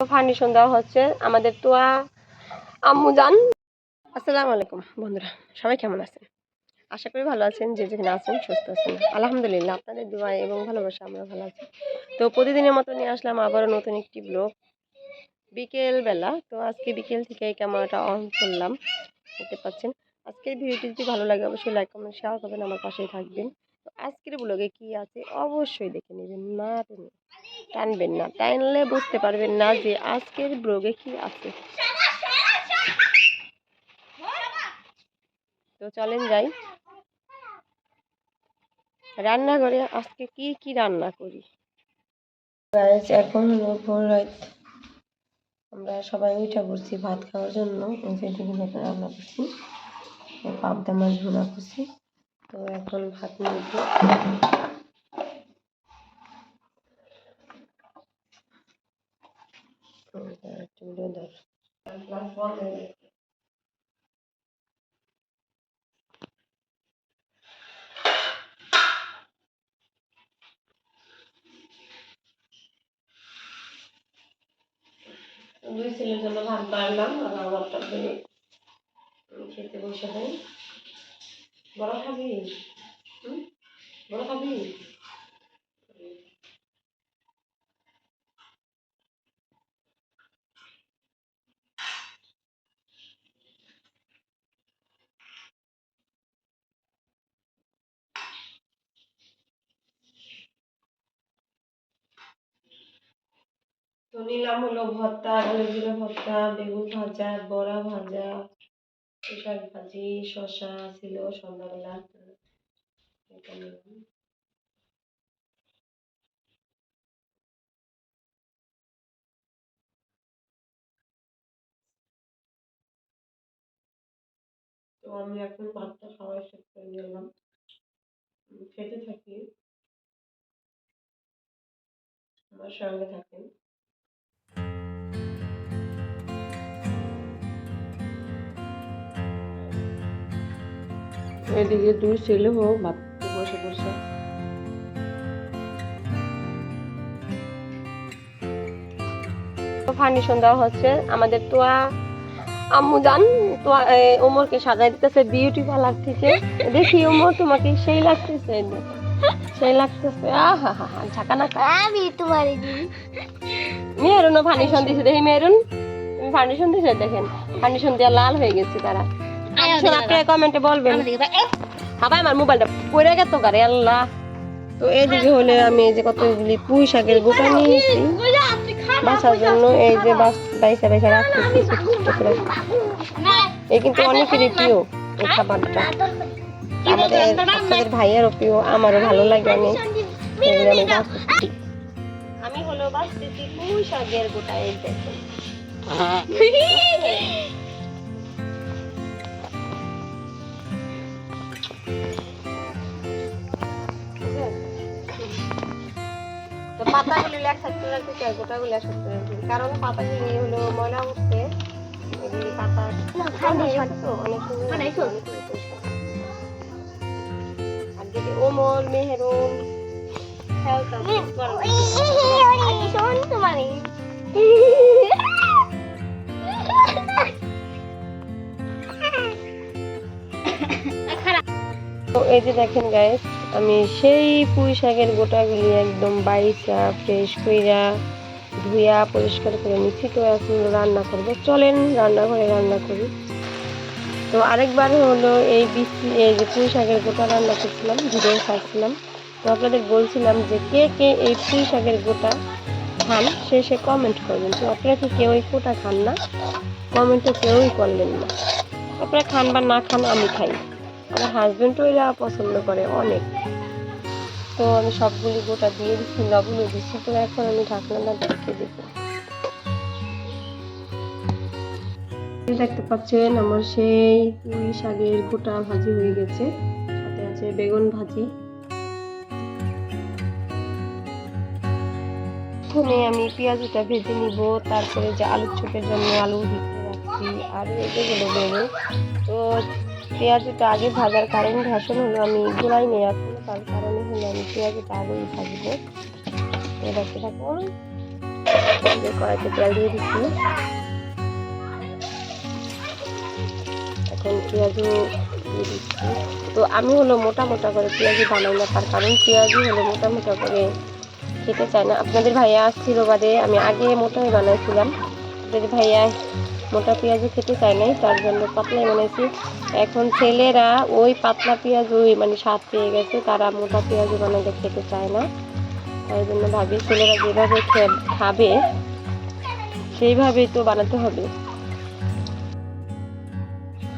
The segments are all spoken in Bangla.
ফার্নিশন দেওয়া হচ্ছে। আমাদের তোয়া আম্মু জান আসসালামু আলাইকুম বন্ধুরা, সবাই কেমন আছেন? আশা করি ভালো আছেন, যে যেখানে আছেন সুস্থ আছেন। আলহামদুলিল্লাহ, আপনাদের দোয়া এবং ভালোবাসা আমরা ভালো আছি। তো প্রতিদিনের মতো নিয়ে আসলাম আবারও নতুন একটি ব্লগ বিকেল বেলা তো আজকে বিকেল থেকে এই ক্যামেরাটা অন করলাম। দেখতে পাচ্ছেন? আজকের ভিডিওটি যদি ভালো লাগে, অবশ্যই লাইক কমেন্ট শেয়ার করবেন, আমার পাশেই থাকবেন। তো আজকের ব্লগে কি আছে অবশ্যই দেখে নেবেন। না টেনে টানবেন না, টানলে বুঝতে পারবেন না যে আজকের ব্লগে কি আছে। তো চলেন যাই। রান্নাঘরে আজকে কি কি রান্না করি? এখন হলো ভোর রাত। আমরা সবাই উঠে পড়ছি ভাত খাওয়ার জন্য। রান্না করছি। পাবদা মাছ ভুনা করছি। তো এখন ভাত চুলো ধর দুই ছেলের জন্য ভাত বাড়লাম আর আমারটা খেতে বসে হয় বড় খাবি? বড় খাবি তো নিলাম হলো ভর্তা আলু জিরা ভর্তা, বেগুন ভাজা, বড়া ভাজা। শাক ভাজি শশা ছিল সন্ধ্যাবেলা তো আমি এখন ভাতটা খাওয়া শেষ করে নিলাম। খেতে থাকি। আমার সঙ্গে থাকেন। এদিকে দুই ছেলে হোক ভাত বসে বসে। ফার্নিশন দেওয়া হচ্ছে। আমাদের তোয়া আম্মু জান এ, ওমরকে সাজাই দিতেছে বিউটি পার্লার থেকে। দেখি ওমর তোমাকে সেই লাগতেছে? সেই লাগতেছে। আহা হা হা ঝাঁকানা আমি তোমার মেহরুনও ফার্নিশন দিছে। দেখি মেহরুন তুমি ফার্নিশন দিছে? দেখেন ফার্নিশন দিয়ে লাল হয়ে গেছে তারা। আপনারা কমেন্টে বলবেন। আমার মোবাইলটা পড়ে গেত গারে আল্লাহ। তো এইদিকে হলে আমি এই যে কতগুলি পুঁই শাকের গোটা নিয়েছি। বাসার জন্য এই যে বাস বাইসা বাইসা রাখতেছি এই কিন্তু অনেকেরই প্রিয় এই খাবারটা। আমাদের আপনাদের ভাইয়েরও প্রিয় আমারও ভালো লাগে অনেক। এগুলো আমি বাঁচতেছি আমি হলো বাঁচতেছি পুঁই শাকের গোটা এই দেখুন। পাতাগুলি রাখতে চাই গোটাগুলি একসাথে রাখতে কারণ পাতাগুলি হলো ময়লা উঠছে এগুলি পাতা অনেক সুন্দর। আর ওমর এই যে দেখেন গাইস আমি সেই পুঁই শাকের গোটাগুলি একদম বাইসা ফ্রেশ কইরা ধুইয়া পরিষ্কার করে নিচ্ছি তো এখন রান্না করব। চলেন, রান্নাঘরে রান্না করি। তো আরেকবার হলো এই বৃষ্টি এই যে পুঁই শাকের গোটা রান্না করছিলাম ভিডিও খাচ্ছিলাম তো আপনাদের বলছিলাম যে কে কে এই পুঁই শাকের গোটা খান, সে সে কমেন্ট করবেন। তো আপনারা কি কেউ এই গোটা খান না? কমেন্টে কেউই করলেন না। আপনারা খান বা না খান, আমি খাই। আমার হাজব্যান্ডও এরা পছন্দ করে অনেক। তো আমি সবগুলি গোটা দিয়ে দিচ্ছি, লবণও দিচ্ছি, তো এখন আমি ঢাকনাটা ঢেকে দেবো। দেখতে পাচ্ছেন, আমার সেই পুঁই শাকের গোটা ভাজি হয়ে গেছে, সাথে আছে বেগুন ভাজি। প্রথমে আমি পেঁয়াজটা ভেজে নিব, তারপরে যে আলুর চোখের জন্য আলু দিতে রাখছি, আর হলো বেগুন। তো পেঁয়াজটা আগে ভাজার কারণ ভীষণ হলো আমি গোলাই নিয়ে আসব তার কারণে হলো আমি পেঁয়াজটা আগেই ভাজবো। তো থাকুন কড়াইতে তেল দিয়ে দিচ্ছি। এখন পেঁয়াজু দিয়ে দিচ্ছি। তো আমি হলো মোটা মোটা করে পেঁয়াজি বানাই না, তার কারণ পেঁয়াজু হলো মোটা মোটা করে খেতে চায় না। আপনাদের ভাইয়া আসছিল বাদে আমি আগে মোটাই বানাইছিলাম। আপনাদের ভাইয়া মোটা পেঁয়াজও খেতে চায় নাই, তার জন্য পাতলাই বানাইছি। এখন ছেলেরা ওই পাতলা পেঁয়াজ ওই মানে স্বাদ পেয়ে গেছে, তারা মোটা পেঁয়াজু বানাতে খেতে চায় না। তাই জন্য ভাবি ছেলেরা যেভাবে খাবে, সেইভাবেই তো বানাতে হবে।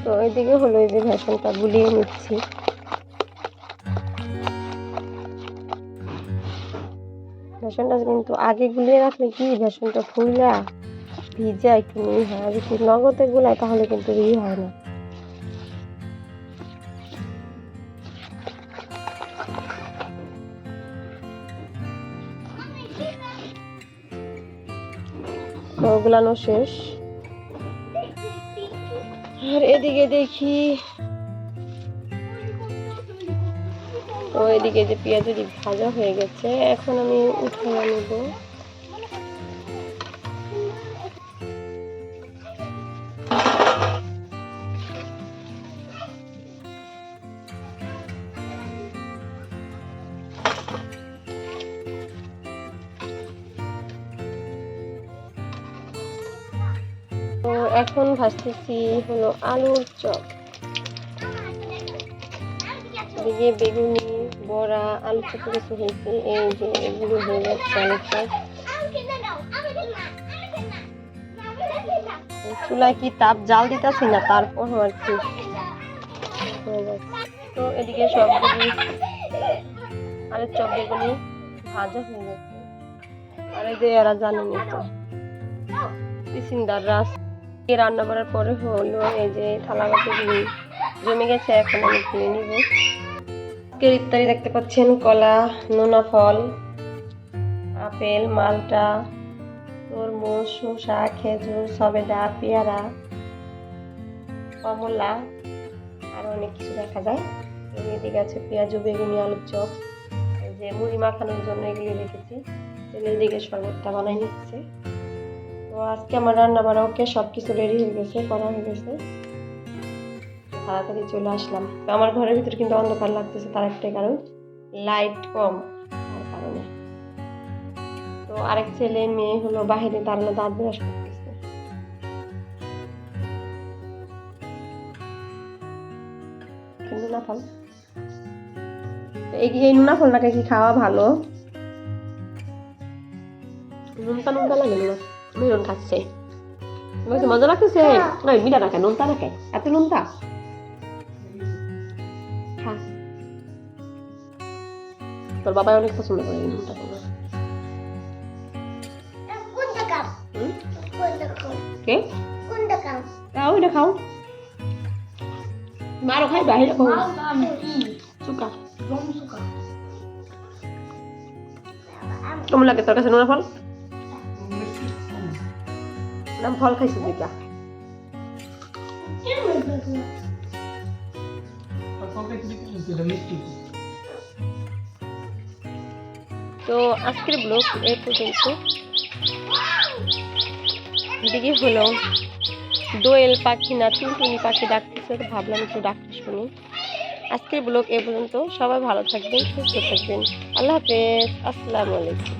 তো ওইদিকে হলো এই যে ভেষনটা গুলিয়ে নিচ্ছি। ভেষনটা কিন্তু আগে গুলিয়ে রাখলে কি ভেষনটা ফুললা ভিজা একটু ই হয় আর যদি নগদে গুলায় তাহলে কিন্তু ই হয় না। গুলানো শেষ। আর এদিকে দেখি তো এদিকে যে পেঁয়াজুরি ভাজা হয়ে গেছে, এখন আমি উঠিয়ে নেব। তো এখন ভাজতেছি হলো আলুর চপ। এদিকে বেগুনি বড়া, আলু চপ কিছু হয়েছে, এই যে এগুলো হয়ে যাচ্ছে চুলায় কি তাপ জাল দিতেছি না? তারপর আর কি তো এদিকে সবগুলি আলুর চপ ভাজা হয়ে যাচ্ছে আর এই যে এরা জানেনি তো। এই রান্না করার পরে হলো এই যে থালা বাটিগুলি জমে গেছে, এখন আমি ধুয়ে নিব। আজকের ইফতারি দেখতে পাচ্ছেন কলা, নোনা ফল, আপেল, মালটা, তরমুজ, শসা, খেজুর, সবেদা, পেয়ারা, কমলা, আর অনেক কিছু দেখা যায়। এদিকে আছে পেঁয়াজু, বেগুনি, আলুর চপ যে মুড়ি মাখানোর জন্য এগুলি রেখেছি। তেলের দিকে শরবতটা বানাই নিচ্ছে। তো আজকে আমার রান্না বান্না ওকে সব কিছু রেডি হয়ে গেছে, করা হয়ে গেছে। তাড়াতাড়ি চলে আসলাম। তো আমার ঘরের ভিতরে কিন্তু অন্ধকার লাগতেছে তার একটাই কারণ লাইট কম তার কারণে। তো আরেক ছেলে মেয়ে হলো বাহিরে দাঁড়ানো দাঁত ব্রাশ করতেছে। নুনা ফল এই নুনা ফলটাকে কি খাওয়া ভালো? নুনটা নুনটা লাগে নুনা মেরুন খাচ্ছে। মজা লাগতেছে। না। মিঠা না খায় নুনটা না খায় এত নুনটা? তোর বাবা অনেক পছন্দ করে এই নুনটা তোমার হুম? কে? খাও এটা খাও। মারো খাই বাহিরে খাও। চুকা কেমন লাগে তোর কাছে নোনা ফল? দুইটা। তো আজকের ব্লগ এ পর্যন্ত। দিকে হলো দোয়েল পাখি না, টুনটুনি পাখি ডাকতেছে ভাবলাম একটু ডাকতে শুনি। আজকের ব্লগ এ পর্যন্ত সবাই ভালো থাকবেন, সুস্থ থাকবেন। আল্লাহ হাফেজ, আসসালামু আলাইকুম।